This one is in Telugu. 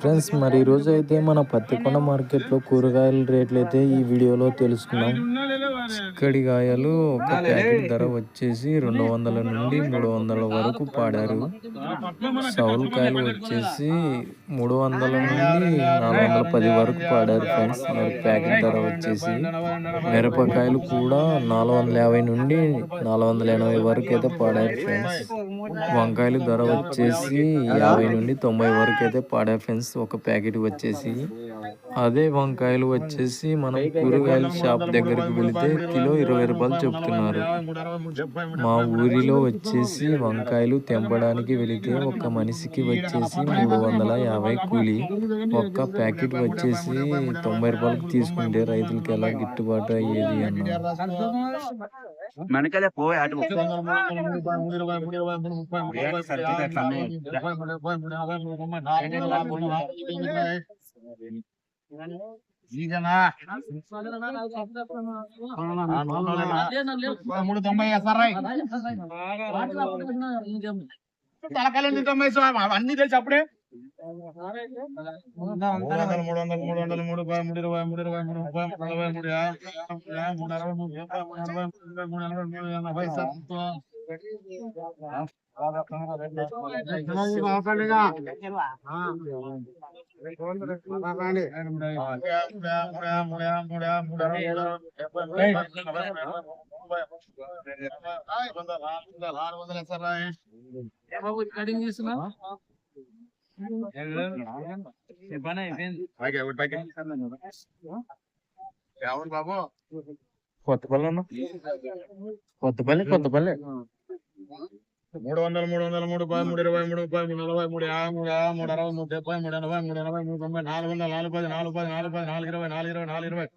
ఫ్రెండ్స్ మరి ఈరోజు అయితే మన పత్తికొండ మార్కెట్లో కూరగాయల రేట్లు అయితే ఈ వీడియోలో తెలుసుకున్నాం చిక్కడికాయలు ఒక ప్యాకెట్ ధర వచ్చేసి రెండు వందల నుండి మూడు వందల వరకు పాడారు. సౌలకాయలు వచ్చేసి మూడు వందల నుండి నాలుగు వందల పది వరకు పాడారు ఫ్రెండ్స్. మరి ప్యాకెట్ ధర వచ్చేసి మిరపకాయలు కూడా నాలుగు వందల యాభై నుండి నాలుగు వందల ఎనభై వరకు అయితే పాడారు ఫ్రెండ్స్. వంకాయలు ధర వచ్చేసి యాభై నుండి తొంభై వరకు అయితే పాడారు ఫ్రెండ్స్ ఒక ప్యాకెట్ వచ్చేసి అదే వంకాయలు వచ్చేసి మనం కూరగాయల షాప్ దగ్గరికి వెళితే కిలో ఇరవై రూపాయలు చెప్తున్నారు. మా ఊరిలో వచ్చేసి వంకాయలు తెంపడానికి వెళితే ఒక మనిషికి వచ్చేసి మూడు వందల యాభై కూలి. ఒక్క ప్యాకెట్ వచ్చేసి తొంభై రూపాయలకు తీసుకుంటే రైతులకి ఎలా గిట్టుబాటు అయ్యేది పోయి అటు మూడు తొంభై ఎస్ఆర్ఐ తలకాయలు తొంభై అన్ని తెలిసి అప్పుడే మూడు వందలు మూడు వందలు మూడు వందలు మూడు మూడు ఇరవై మూడు ఇరవై మూడు ముప్పై మూడు నలభై మూడు యాభై యాభై, మూడు అరవై మూడు డెబ్బై మూడు ఎనభై మూడు మూడు ఎనభై మూడు ఎనభై సత్తా. ఎవరు బాబు కొత్తపల్లి కొత్తపల్లి కొత్తపల్లి మూడు వందలు మూడు వందల మూడు పై మూడు ఇరవై మూడు ముప్పై మూడు నలభై మూడు యాభై మూడు యాభై మూడు అరవై మూడు డెబ్బై మూడు ఎనభై మూడు ఎనభై మూడు తొంభై నాలుగు వందల నాలుగు పది నాలుగు పది నాలుగు పది నాలుగు ఇరవై నాలుగు ఇరవై నాలుగు ఇరవై.